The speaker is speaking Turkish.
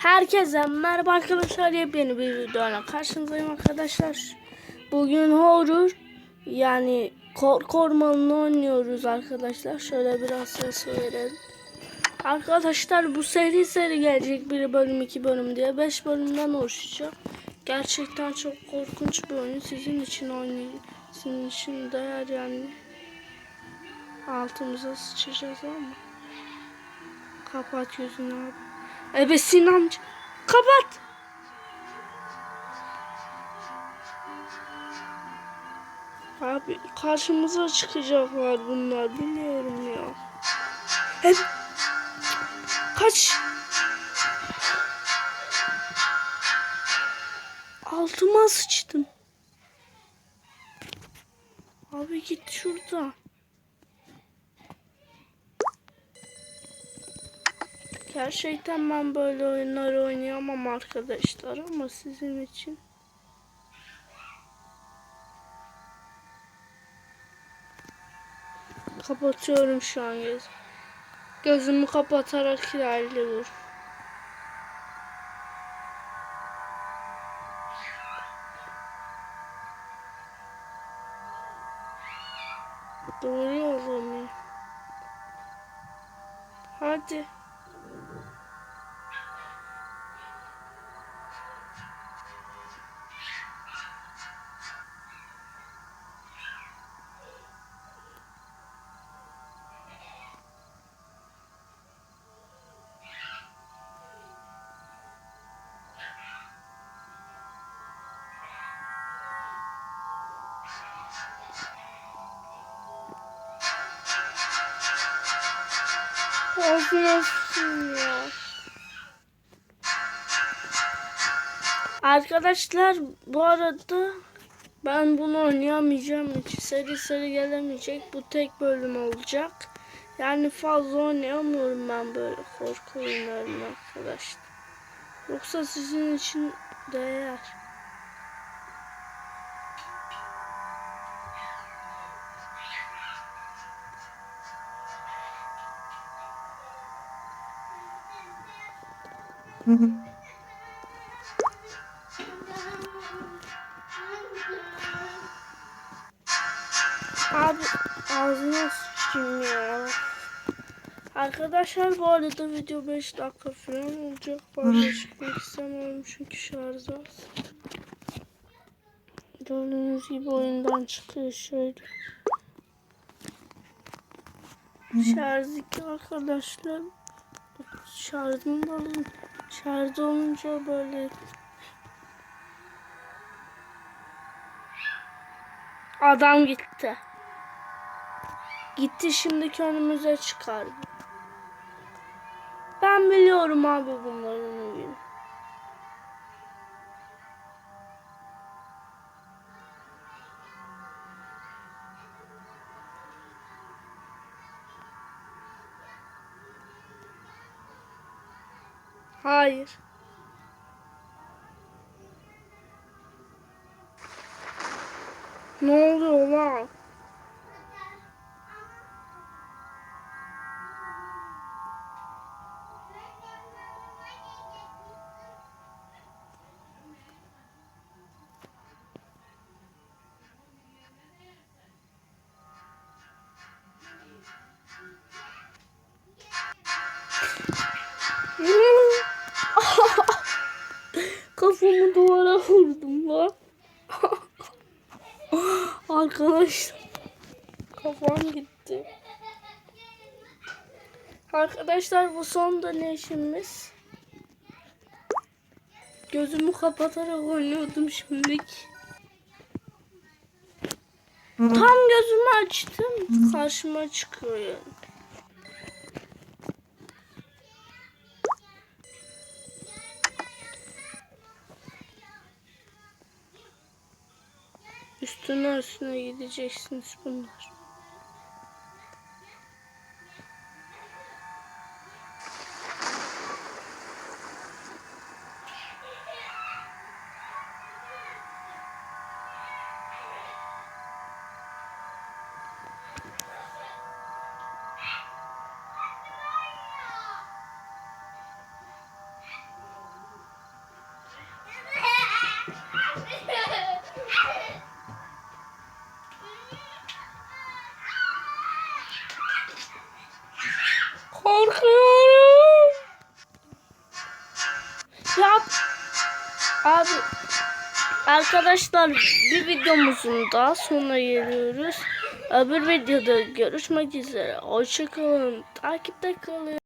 Herkese merhaba arkadaşlar yepyeni bir videoyla karşınızdayım arkadaşlar. Bugün horror yani korku ormanını oynuyoruz arkadaşlar. Şöyle biraz ses verelim. Arkadaşlar bu seri seri gelecek bir bölüm iki bölüm diye 5 bölümden oluşacak. Gerçekten çok korkunç bir oyun sizin için oynayın. Sizin için değer yani. Altımıza sıçacağız ama. Kapat yüzünü abi. Ebesin amca. Kapat. Abi karşımıza çıkacaklar bunlar biliyorum ya. Hep kaç. Altıma sıçtım. Abi git şuradan. Gerçekten ben böyle oyunlar oynayamam arkadaşlar ama sizin için. Kapatıyorum şu an göz. Gözümü kapatarak ilerliyorum. Doğru yolda mıyım? Hadi. Arkadaşlar bu arada ben bunu oynayamayacağım. Hiç seri seri gelemeyecek. Bu tek bölüm olacak. Yani fazla oynayamıyorum ben böyle korku oyunlarını arkadaşlar. Yoksa sizin için değer. Abi ağzına sıçayım ya. Arkadaşlar bu arada video 5 dakika falan olacak. Fazla çıkmak istemiyorum çünkü şarj az. Gördüğünüz gibi oyundan çıkıyor şöyle. Şarj 2 arkadaşlar. Şarjım da. Şarj olunca böyle Adam gitti. Gitti şimdiki önümüze çıkardı. Ben biliyorum abi bunların Hayır. Ne oluyor lan? Arkadaşlar kafam gitti. Arkadaşlar bu son deneyişimiz. Gözümü kapatarak oynuyordum şimdilik. Tam gözümü açtım. Karşıma çıkıyor yani. Üstüne üstüne gideceksiniz bunlar. Abi arkadaşlar bir videomuzun daha sonuna geliyoruz. Öbür videoda görüşmek üzere. Hoşçakalın. Takipte kalın.